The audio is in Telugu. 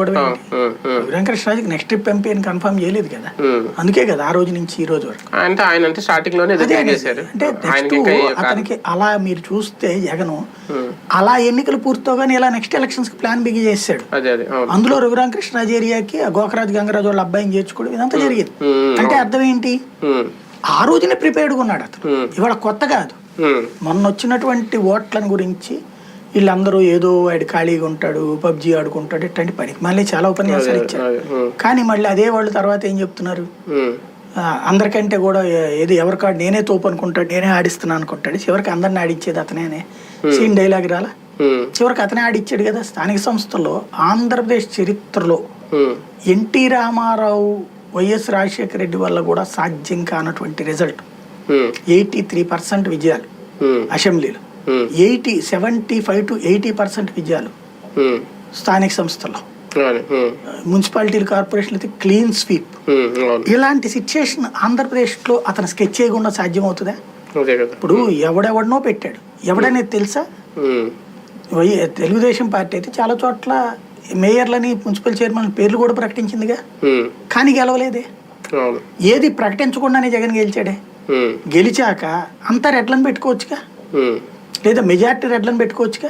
ఆ. వెంకటేశ్వరరాజుకి నెక్స్ట్ ట్రిప్ ఎంపీ అని కన్ఫర్మ్ చేయలేదు కదా. అందుకే కదా ఆ రోజు నుంచి ఈ రోజు వరకు. అంటే ఆయన అంటే స్టార్టింగ్లోనే అంటే నెక్స్ట్ అతనికి అలా మీరు చూస్తే జగన్. అలా ఎన్నికలు పూర్తవగానే ఇలా నెక్స్ట్ ఎలక్షన్స్కి ప్లాన్ బిగి అవును. అందులో రఘురామకృష్ణరాజు ఏరియాకి గోకరాజు గంగరాజు వాళ్ళ అబ్బాయిని చేర్చుకోవడం ఇదంతా జరిగింది. అంటే అర్థం ఏంటి? ఆ. రోజునే ప్రిపేర్డ్గా ఉన్నాడు అతను. ఇవాళ కొత్త కాదు. మొన్న వచ్చినటువంటి ఓట్లను గురించి వీళ్ళందరూ ఏదో వాడు ఖాళీగా ఉంటాడు పబ్జి ఆడుకుంటాడు ఇట్లాంటి పనికి మళ్ళీ చాలా ఉపన్యాసాలు ఇచ్చారు. కానీ మళ్ళీ అదే వాళ్ళు తర్వాత ఏం చెప్తున్నారు? అందరికంటే కూడా ఏది ఎవరి కాడు నేనే తోపు అనుకుంటాడు నేనే ఆడిస్తున్నాను అనుకుంటాడు చివరికి అందరిని ఆడిచ్చేది అతనేనే. సీన్ డైలాగ్ రాలా? చివరికి అతనే ఆడిచ్చాడు కదా స్థానిక సంస్థల్లో ఆంధ్రప్రదేశ్ చరిత్రలో ఎన్టీ రామారావు వైఎస్ రాజశేఖర రెడ్డి వల్ల కూడా సాధ్యం కానటువంటి రిజల్ట్. ఎయిటీ త్రీ పర్సెంట్ విజయాలు అసెంబ్లీలో. Eighty seventy five to eighty percent విజయాలు ఉమ్, స్థానిక సంస్థల్లో. అవును, ఉమ్, మున్సిపాలిటీలు కార్పొరేషన్లు అయితే క్లీన్ స్వీప్. ఇలాంటి సిచ్యుయేషన్ ఆంధ్రప్రదేశ్లో అతను స్కెచ్ చేయకుండా సాధ్యమవుతుందా? అదే కదా. ఇప్పుడు ఎవడెవడనో పెట్టాడు. ఎవడనేది తెలుసా? తెలుగుదేశం పార్టీ అయితే చాలా చోట్ల మేయర్లని మున్సిపల్ చైర్మన్ పేర్లు కూడా ప్రకటించిందిగా. కానీ గెలవలేదే. ఏది ప్రకటించకుండానే జగన్ గెలిచాడే? గెలిచాక అంతా రెడ్లను పెట్టుకోవచ్చుగా. లేదా మెజార్టీ రెడ్లను పెట్టుకోవచ్చుగా?